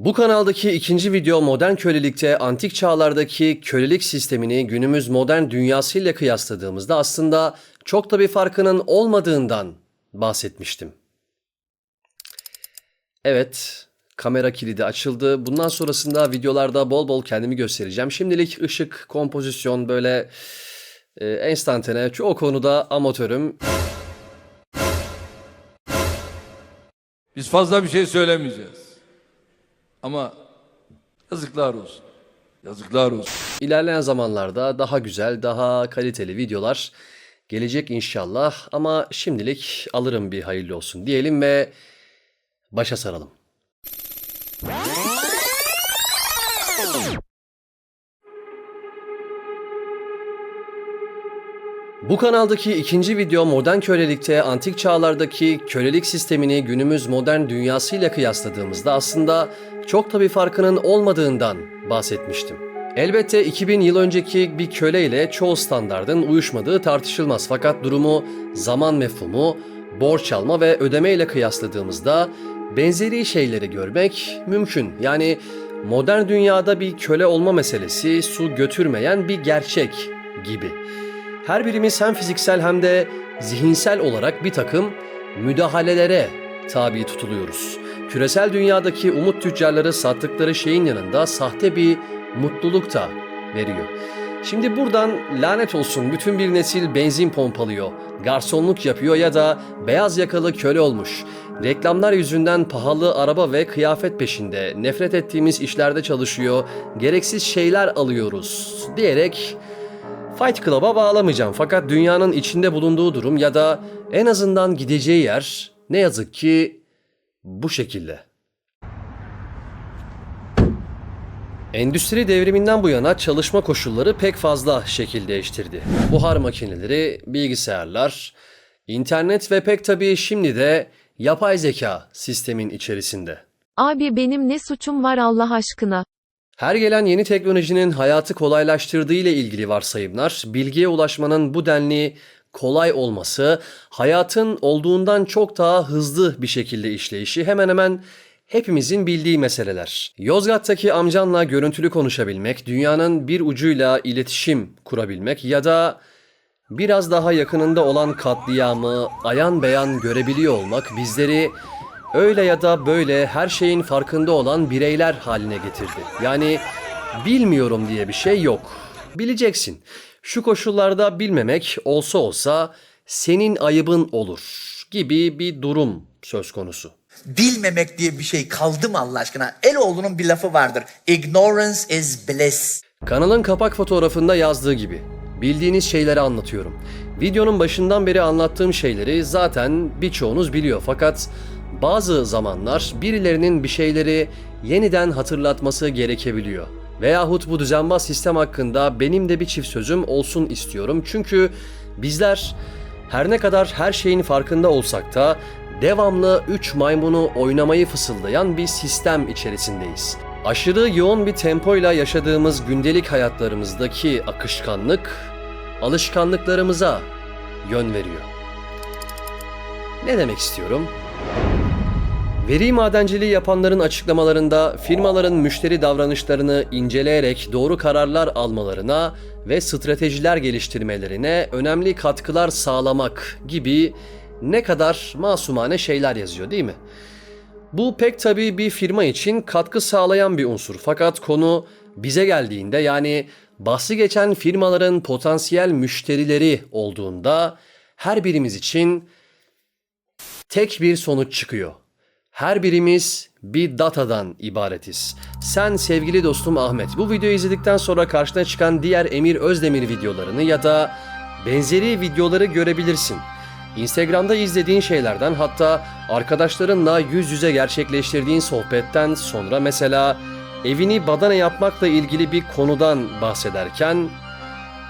Bu kanaldaki ikinci video modern kölelikte antik çağlardaki kölelik sistemini günümüz modern dünyasıyla kıyasladığımızda aslında çok da bir farkının olmadığından bahsetmiştim. Evet, kamera kilidi açıldı. Bundan sonrasında videolarda bol bol kendimi göstereceğim. Şimdilik ışık, kompozisyon böyle e, enstantane çoğu konuda amatörüm. Biz fazla bir şey söylemeyeceğiz. Ama yazıklar olsun. Yazıklar olsun. İlerleyen zamanlarda daha güzel, daha kaliteli videolar gelecek inşallah. Ama şimdilik alırım bir hayırlı olsun diyelim ve başa saralım. Bu kanaldaki ikinci video modern kölelikte antik çağlardaki kölelik sistemini günümüz modern dünyasıyla kıyasladığımızda aslında çok da bir farkının olmadığından bahsetmiştim. Elbette 2000 yıl önceki bir köle ile çoğu standardın uyuşmadığı tartışılmaz fakat durumu zaman mefhumu, borç alma ve ödeme ile kıyasladığımızda benzeri şeyleri görmek mümkün. Yani modern dünyada bir köle olma meselesi su götürmeyen bir gerçek gibi. Her birimiz hem fiziksel hem de zihinsel olarak bir takım müdahalelere tabi tutuluyoruz. Küresel dünyadaki umut tüccarları sattıkları şeyin yanında sahte bir mutluluk da veriyor. Şimdi buradan lanet olsun bütün bir nesil benzin pompalıyor, garsonluk yapıyor ya da beyaz yakalı köle olmuş. Reklamlar yüzünden pahalı araba ve kıyafet peşinde, nefret ettiğimiz işlerde çalışıyor, gereksiz şeyler alıyoruz diyerek Fight Club'a bağlamayacağım fakat dünyanın içinde bulunduğu durum ya da en azından gideceği yer ne yazık ki bu şekilde. Endüstri devriminden bu yana çalışma koşulları pek fazla şekil değiştirdi. Buhar makineleri, bilgisayarlar, internet ve pek tabii şimdi de yapay zeka sistemin içerisinde. Abi benim ne suçum var Allah aşkına? Her gelen yeni teknolojinin hayatı kolaylaştırdığı ile ilgili varsayımlar, bilgiye ulaşmanın bu denli kolay olması, hayatın olduğundan çok daha hızlı bir şekilde işleyişi hemen hemen hepimizin bildiği meseleler. Yozgat'taki amcanla görüntülü konuşabilmek, dünyanın bir ucuyla iletişim kurabilmek ya da biraz daha yakınında olan katliamı ayan beyan görebiliyor olmak bizleri öyle ya da böyle her şeyin farkında olan bireyler haline getirdi. Yani bilmiyorum diye bir şey yok. Bileceksin. Şu koşullarda bilmemek olsa olsa senin ayıbın olur gibi bir durum söz konusu. Bilmemek diye bir şey kaldı mı Allah aşkına? Eloğlu'nun bir lafı vardır. Ignorance is bliss. Kanalın kapak fotoğrafında yazdığı gibi bildiğiniz şeyleri anlatıyorum. Videonun başından beri anlattığım şeyleri zaten birçoğunuz biliyor fakat bazı zamanlar birilerinin bir şeyleri yeniden hatırlatması gerekebiliyor. Veyahut bu düzenbaz sistem hakkında benim de bir çift sözüm olsun istiyorum. Çünkü bizler her ne kadar her şeyin farkında olsak da devamlı 3 maymunu oynamayı fısıldayan bir sistem içerisindeyiz. Aşırı yoğun bir tempoyla yaşadığımız gündelik hayatlarımızdaki akışkanlık alışkanlıklarımıza yön veriyor. Ne demek istiyorum? Veri madenciliği yapanların açıklamalarında firmaların müşteri davranışlarını inceleyerek doğru kararlar almalarına ve stratejiler geliştirmelerine önemli katkılar sağlamak gibi ne kadar masumane şeyler yazıyor değil mi? Bu pek tabii bir firma için katkı sağlayan bir unsur fakat konu bize geldiğinde yani bahsi geçen firmaların potansiyel müşterileri olduğunda her birimiz için tek bir sonuç çıkıyor. Her birimiz bir datadan ibaretiz. Sen sevgili dostum Ahmet bu videoyu izledikten sonra karşına çıkan diğer Emir Özdemir videolarını ya da benzeri videoları görebilirsin. Instagram'da izlediğin şeylerden hatta arkadaşlarınla yüz yüze gerçekleştirdiğin sohbetten sonra mesela evini badana yapmakla ilgili bir konudan bahsederken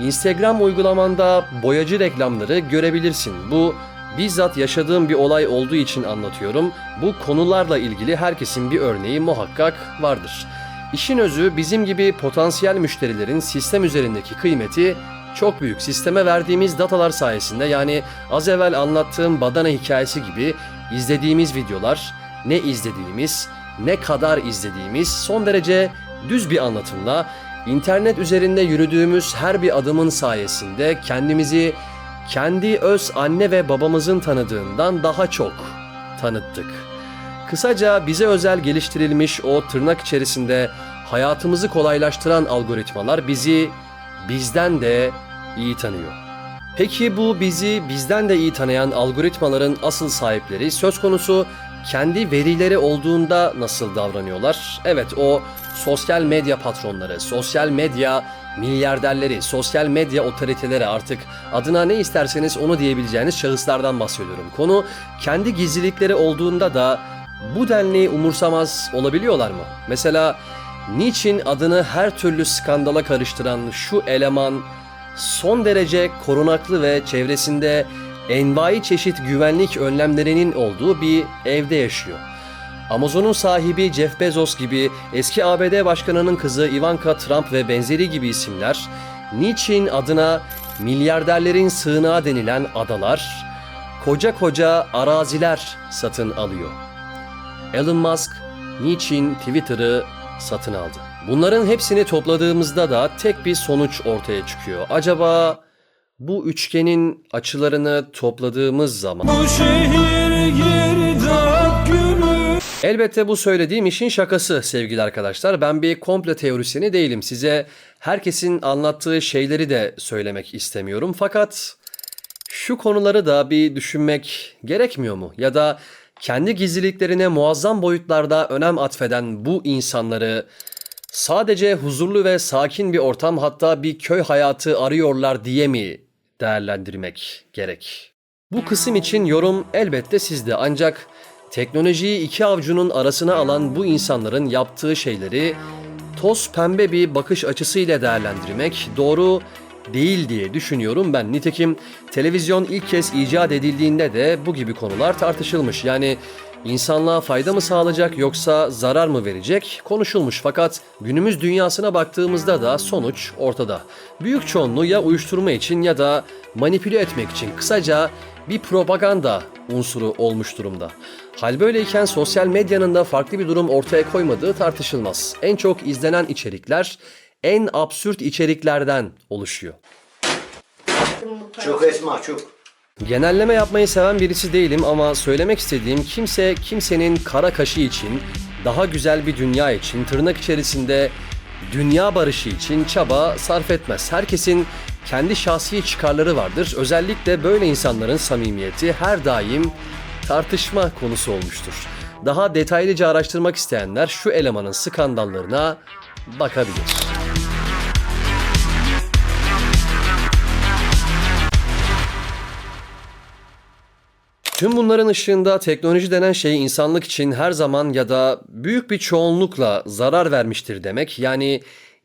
Instagram uygulamanda boyacı reklamları görebilirsin. Bu bizzat yaşadığım bir olay olduğu için anlatıyorum. Bu konularla ilgili herkesin bir örneği muhakkak vardır. İşin özü bizim gibi potansiyel müşterilerin sistem üzerindeki kıymeti çok büyük. Sisteme verdiğimiz datalar sayesinde yani az evvel anlattığım badana hikayesi gibi izlediğimiz videolar, ne izlediğimiz, ne kadar izlediğimiz son derece düz bir anlatımla internet üzerinde yürüdüğümüz her bir adımın sayesinde kendimizi kendi öz anne ve babamızın tanıdığından daha çok tanıttık. Kısaca bize özel geliştirilmiş o tırnak içerisinde hayatımızı kolaylaştıran algoritmalar bizi bizden de iyi tanıyor. Peki bu bizi bizden de iyi tanıyan algoritmaların asıl sahipleri söz konusu kendi verileri olduğunda nasıl davranıyorlar? Evet o sosyal medya patronları, sosyal medya milyarderleri, sosyal medya otoriteleri artık adına ne isterseniz onu diyebileceğiniz şahıslardan bahsediyorum. Konu kendi gizlilikleri olduğunda da bu denli umursamaz olabiliyorlar mı? Mesela niçin adını her türlü skandala karıştıran şu eleman son derece korunaklı ve çevresinde envai çeşit güvenlik önlemlerinin olduğu bir evde yaşıyor. Amazon'un sahibi Jeff Bezos gibi eski ABD başkanının kızı Ivanka Trump ve benzeri gibi isimler niçin adına milyarderlerin sığınağı denilen adalar, koca koca araziler satın alıyor. Elon Musk niçin Twitter'ı satın aldı? Bunların hepsini topladığımızda da tek bir sonuç ortaya çıkıyor. Acaba bu üçgenin açılarını topladığımız zaman Bu şehir Elbette bu söylediğim işin şakası sevgili arkadaşlar. Ben bir komple teorisyeni değilim. Size herkesin anlattığı şeyleri de söylemek istemiyorum. Fakat şu konuları da bir düşünmek gerekmiyor mu? Ya da kendi gizliliklerine muazzam boyutlarda önem atfeden bu insanları sadece huzurlu ve sakin bir ortam hatta bir köy hayatı arıyorlar diye mi değerlendirmek gerek? Bu kısım için yorum elbette sizde ancak teknolojiyi iki avcunun arasına alan bu insanların yaptığı şeyleri toz pembe bir bakış açısıyla değerlendirmek doğru değil diye düşünüyorum ben. Nitekim televizyon ilk kez icat edildiğinde de bu gibi konular tartışılmış. Yani insanlığa fayda mı sağlayacak yoksa zarar mı verecek konuşulmuş. Fakat günümüz dünyasına baktığımızda da sonuç ortada. Büyük çoğunluğu ya uyuşturma için ya da manipüle etmek için kısaca bir propaganda unsuru olmuş durumda. Hal böyleyken sosyal medyanın da farklı bir durum ortaya koymadığı tartışılmaz. En çok izlenen içerikler en absürt içeriklerden oluşuyor. Çok Esma çok. Genelleme yapmayı seven birisi değilim ama söylemek istediğim kimse kimsenin kara kaşı için, daha güzel bir dünya için, tırnak içerisinde dünya barışı için çaba sarf etmez. Herkesin kendi şahsi çıkarları vardır. Özellikle böyle insanların samimiyeti her daim tartışma konusu olmuştur. Daha detaylıca araştırmak isteyenler şu elemanın skandallarına bakabilir. Tüm bunların ışığında teknoloji denen şey insanlık için her zaman ya da büyük bir çoğunlukla zarar vermiştir demek. Yani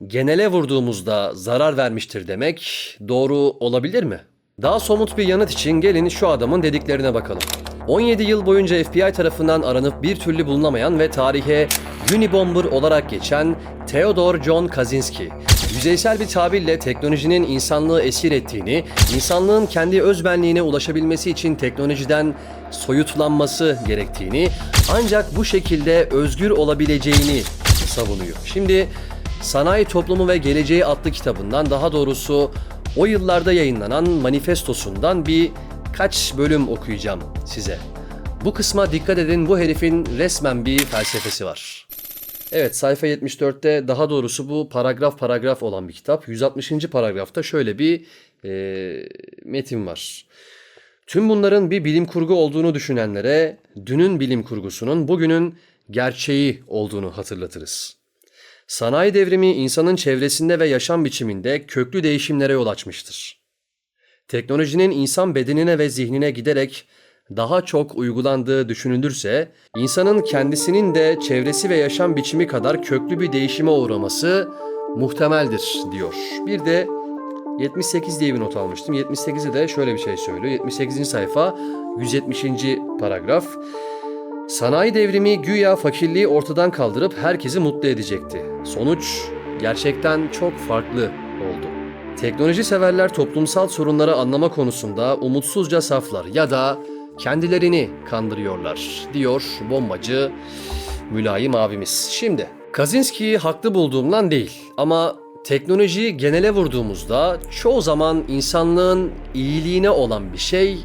genele vurduğumuzda zarar vermiştir demek doğru olabilir mi? Daha somut bir yanıt için gelin şu adamın dediklerine bakalım. 17 yıl boyunca FBI tarafından aranıp bir türlü bulunamayan ve tarihe Unibomber olarak geçen Theodore John Kaczynski, yüzeysel bir tabirle teknolojinin insanlığı esir ettiğini, insanlığın kendi özbenliğine ulaşabilmesi için teknolojiden soyutlanması gerektiğini, ancak bu şekilde özgür olabileceğini savunuyor. Şimdi Sanayi Toplumu ve Geleceği adlı kitabından daha doğrusu o yıllarda yayınlanan manifestosundan bir kaç bölüm okuyacağım size. Bu kısma dikkat edin bu herifin resmen bir felsefesi var. Evet sayfa 74'te daha doğrusu bu paragraf paragraf olan bir kitap. 160. paragrafta şöyle bir e, metin var. Tüm bunların bir bilim kurgu olduğunu düşünenlere dünün bilim kurgusunun bugünün gerçeği olduğunu hatırlatırız. Sanayi devrimi insanın çevresinde ve yaşam biçiminde köklü değişimlere yol açmıştır. Teknolojinin insan bedenine ve zihnine giderek daha çok uygulandığı düşünülürse, insanın kendisinin de çevresi ve yaşam biçimi kadar köklü bir değişime uğraması muhtemeldir diyor. Bir de 78 diye bir not almıştım. 78'e de şöyle bir şey söylüyor. 78. sayfa 170. paragraf. Sanayi devrimi güya fakirliği ortadan kaldırıp herkesi mutlu edecekti. Sonuç gerçekten çok farklı oldu. Teknoloji severler toplumsal sorunları anlama konusunda umutsuzca saflar ya da kendilerini kandırıyorlar diyor bombacı mülayim abimiz. Şimdi Kaczynski'yi haklı bulduğumdan değil ama teknolojiyi genele vurduğumuzda çoğu zaman insanlığın iyiliğine olan bir şey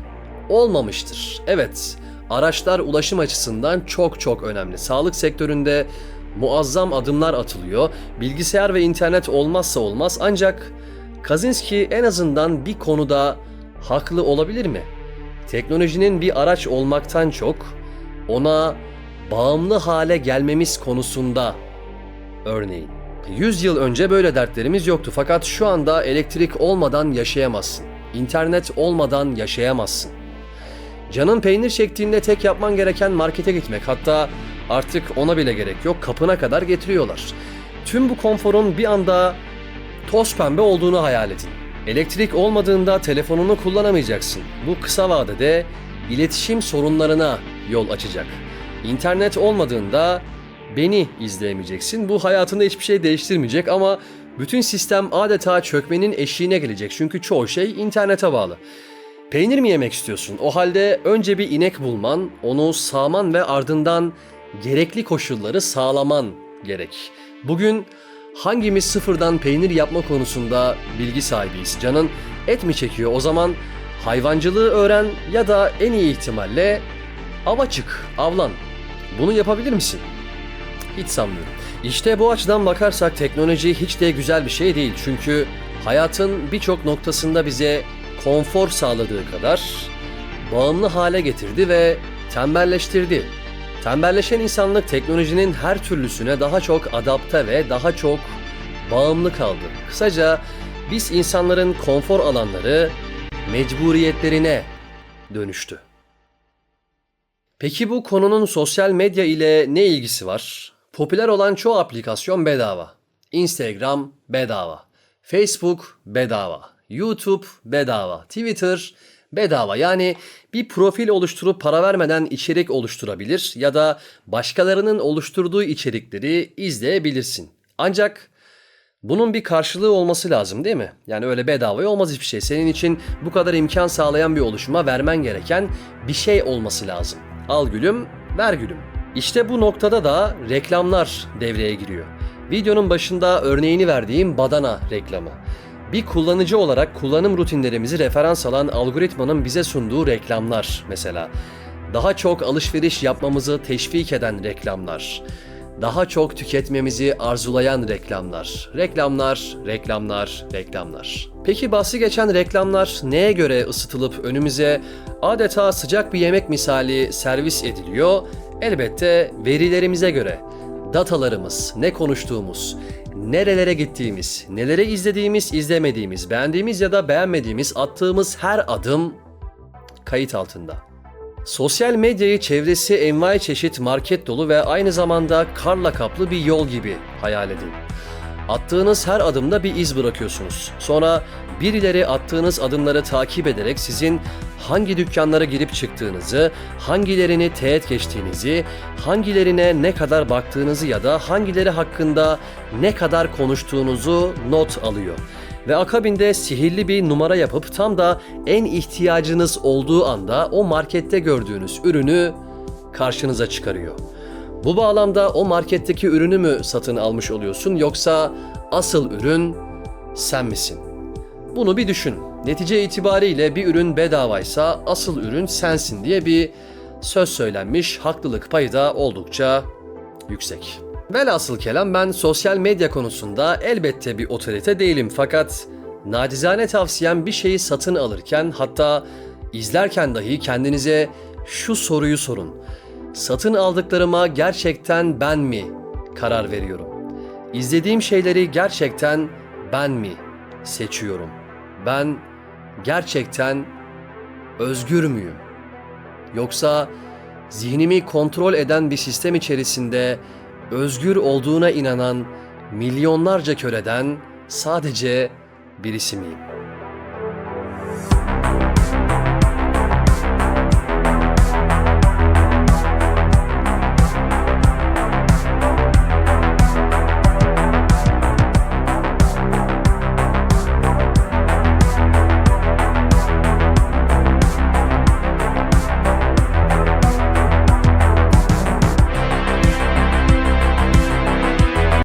olmamıştır. Evet, araçlar ulaşım açısından çok çok önemli. Sağlık sektöründe muazzam adımlar atılıyor. Bilgisayar ve internet olmazsa olmaz ancak Kaczynski en azından bir konuda haklı olabilir mi? Teknolojinin bir araç olmaktan çok ona bağımlı hale gelmemiz konusunda örneğin. 100 yıl önce böyle dertlerimiz yoktu fakat şu anda elektrik olmadan yaşayamazsın. İnternet olmadan yaşayamazsın. Canın peynir çektiğinde tek yapman gereken markete gitmek. Hatta artık ona bile gerek yok. Kapına kadar getiriyorlar. Tüm bu konforun bir anda toz pembe olduğunu hayal edin. Elektrik olmadığında telefonunu kullanamayacaksın. Bu kısa vadede iletişim sorunlarına yol açacak. İnternet olmadığında beni izleyemeyeceksin. Bu hayatında hiçbir şey değiştirmeyecek ama bütün sistem adeta çökmenin eşiğine gelecek. Çünkü çoğu şey internete bağlı. Peynir mi yemek istiyorsun? O halde önce bir inek bulman, onu sağman ve ardından gerekli koşulları sağlaman gerek. Bugün hangimiz sıfırdan peynir yapma konusunda bilgi sahibiyiz? Canın et mi çekiyor? O zaman hayvancılığı öğren ya da en iyi ihtimalle ava çık, avlan. Bunu yapabilir misin? Hiç sanmıyorum. İşte bu açıdan bakarsak teknoloji hiç de güzel bir şey değil. Çünkü hayatın birçok noktasında bize konfor sağladığı kadar bağımlı hale getirdi ve tembelleştirdi. Tembelleşen insanlık teknolojinin her türlüsüne daha çok adapte ve daha çok bağımlı kaldı. Kısaca biz insanların konfor alanları mecburiyetlerine dönüştü. Peki bu konunun sosyal medya ile ne ilgisi var? Popüler olan çoğu aplikasyon bedava. Instagram bedava. Facebook bedava. YouTube bedava. Twitter bedava. Yani bir profil oluşturup para vermeden içerik oluşturabilir ya da başkalarının oluşturduğu içerikleri izleyebilirsin. Ancak bunun bir karşılığı olması lazım değil mi? Yani öyle bedavaya olmaz hiçbir şey. Senin için bu kadar imkan sağlayan bir oluşuma vermen gereken bir şey olması lazım. Al gülüm, ver gülüm. İşte bu noktada da reklamlar devreye giriyor. Videonun başında örneğini verdiğim badana reklamı. Bir kullanıcı olarak kullanım rutinlerimizi referans alan algoritmanın bize sunduğu reklamlar mesela. Daha çok alışveriş yapmamızı teşvik eden reklamlar. Daha çok tüketmemizi arzulayan reklamlar. Reklamlar, reklamlar, reklamlar. Peki bahsi geçen reklamlar neye göre ısıtılıp önümüze adeta sıcak bir yemek misali servis ediliyor? Elbette verilerimize göre. Datalarımız, ne konuştuğumuz, nerelere gittiğimiz, neleri izlediğimiz, izlemediğimiz, beğendiğimiz ya da beğenmediğimiz attığımız her adım kayıt altında. Sosyal medyayı çevresi envai çeşit market dolu ve aynı zamanda karla kaplı bir yol gibi hayal edin. Attığınız her adımda bir iz bırakıyorsunuz. Sonra birileri attığınız adımları takip ederek sizin hangi dükkanlara girip çıktığınızı, hangilerini teğet geçtiğinizi, hangilerine ne kadar baktığınızı ya da hangileri hakkında ne kadar konuştuğunuzu not alıyor. Ve akabinde sihirli bir numara yapıp tam da en ihtiyacınız olduğu anda o markette gördüğünüz ürünü karşınıza çıkarıyor. Bu bağlamda o marketteki ürünü mü satın almış oluyorsun yoksa asıl ürün sen misin? Bunu bir düşün. Netice itibariyle bir ürün bedavaysa asıl ürün sensin diye bir söz söylenmiş. Haklılık payı da oldukça yüksek. Velhasıl kelam ben sosyal medya konusunda elbette bir otorite değilim fakat nacizane tavsiyem bir şeyi satın alırken hatta izlerken dahi kendinize şu soruyu sorun. Satın aldıklarıma gerçekten ben mi karar veriyorum? İzlediğim şeyleri gerçekten ben mi seçiyorum? Ben gerçekten özgür müyüm? Yoksa zihnimi kontrol eden bir sistem içerisinde özgür olduğuna inanan milyonlarca köleden sadece birisi miyim?